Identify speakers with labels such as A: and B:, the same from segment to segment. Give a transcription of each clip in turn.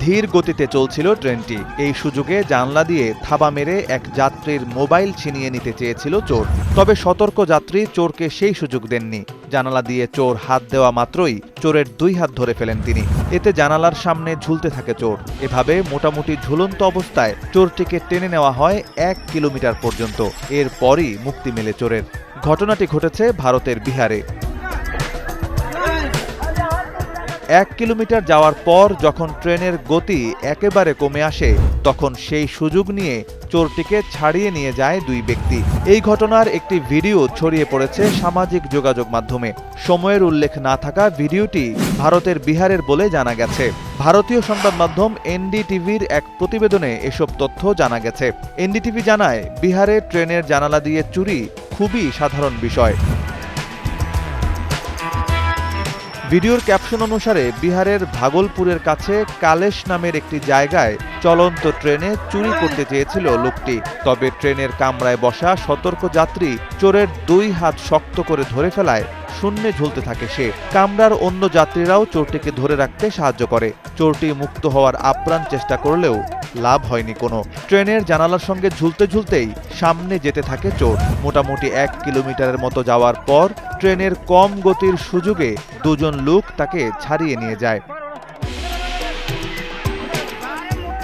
A: ধীর গতিতে চলছিল ট্রেনটি। এই সুযোগে জানলা দিয়ে থাবা মেরে এক যাত্রীর মোবাইল ছিনিয়ে নিতে চেয়েছিল চোর। তবে সতর্ক যাত্রী চোরকে সেই সুযোগ দেননি। জানালা দিয়ে চোর হাত দেওয়া মাত্রই চোরের দুই হাত ধরে ফেলেন তিনি। এতে জানালার সামনে ঝুলতে থাকে চোর। এভাবে মোটামুটি ঝুলন্ত অবস্থায় চোরটিকে টেনে নেওয়া হয় এক কিলোমিটার পর্যন্ত। এরপরই মুক্তি মেলে চোরের। ঘটনাটি ঘটেছে ভারতের বিহারে। এক কিলোমিটার যাওয়ার পর যখন ট্রেনের গতি একেবারে কমে আসে, তখন সেই সুযোগ নিয়ে চোরটিকে ছাড়িয়ে নিয়ে যায় দুই ব্যক্তি। এই ঘটনার একটি ভিডিও ছড়িয়ে পড়েছে সামাজিক যোগাযোগ মাধ্যমে। সময়ের উল্লেখ না থাকা ভিডিওটি ভারতের বিহারের বলে জানা গেছে। ভারতীয় সংবাদ মাধ্যম এনডিটিভির এক প্রতিবেদনে এসব তথ্য জানা গেছে। এনডিটিভি জানায়, বিহারে ট্রেনের জানালা দিয়ে চুরি খুবই সাধারণ বিষয়। ভিডিওর ক্যাপশন অনুসারে বিহারের ভাগলপুরের কাছে কালেশ নামের একটি জায়গায় চলন্ত ট্রেনে চুরি করতে চেয়েছিল লোকটি। তবে ট্রেনের কামরায় বসা সতর্ক যাত্রী চোরের দুই হাত শক্ত করে ধরে ফেলায় শূন্যে ঝুলতে থাকে সে। কামরার অন্য যাত্রীরাও চোরটিকে ধরে রাখতে সাহায্য করে। চোরটি মুক্ত হওয়ার আপ্রাণ চেষ্টা করলেও লাভ হয়নি কোনো। ট্রেনের জানালার সঙ্গে ঝুলতে ঝুলতেই সামনে যেতে থাকে চোর। মোটামুটি এক কিলোমিটারের মতো যাওয়ার পর ট্রেনের কম গতির সুযোগে দুজন লোক তাকে ছাড়িয়ে নিয়ে যায়।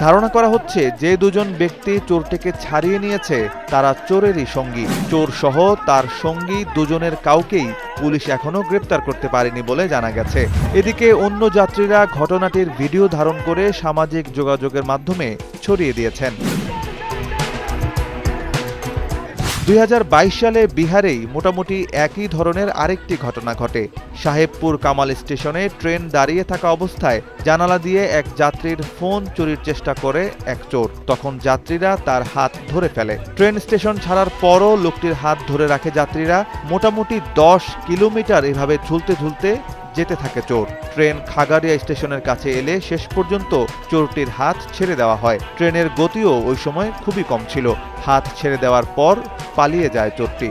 A: ধারণা করা হচ্ছে যে দুজন ব্যক্তি চোরটিকে ছাড়িয়ে নিয়েছে, তারা চোরেরই সঙ্গী। চোর সহ তার সঙ্গী দুজনের কাউকেই পুলিশ এখনও গ্রেপ্তার করতে পারেনি বলে জানা গেছে। এদিকে অন্য যাত্রীরা ঘটনাটির ভিডিও ধারণ করে সামাজিক যোগাযোগের মাধ্যমে ছড়িয়ে দিয়েছেন। দুই হাজার বাইশ সালে বিহারেই মোটামুটি একই ধরনের আরেকটি ঘটনা ঘটে। সাহেবপুর কামাল স্টেশনে ট্রেন দাঁড়িয়ে থাকা অবস্থায় জানালা দিয়ে এক যাত্রীর ফোন চুরির চেষ্টা করে এক চোর। তখন যাত্রীরা তার হাত ধরে ফেলে। ট্রেন স্টেশন ছাড়ার পরও লোকটির হাত ধরে রাখে যাত্রীরা। মোটামুটি দশ কিলোমিটার এভাবে ঝুলতে ঝুলতে যেতে থাকে চোর। ট্রেন খাগাড়িয়া স্টেশনের কাছে এলে শেষ পর্যন্ত চোরটির হাত ছেড়ে দেওয়া হয়। ট্রেনের গতিও ওই সময় খুবই কম ছিল। হাত ছেড়ে দেওয়ার পর পালিয়ে যায় চোরটি।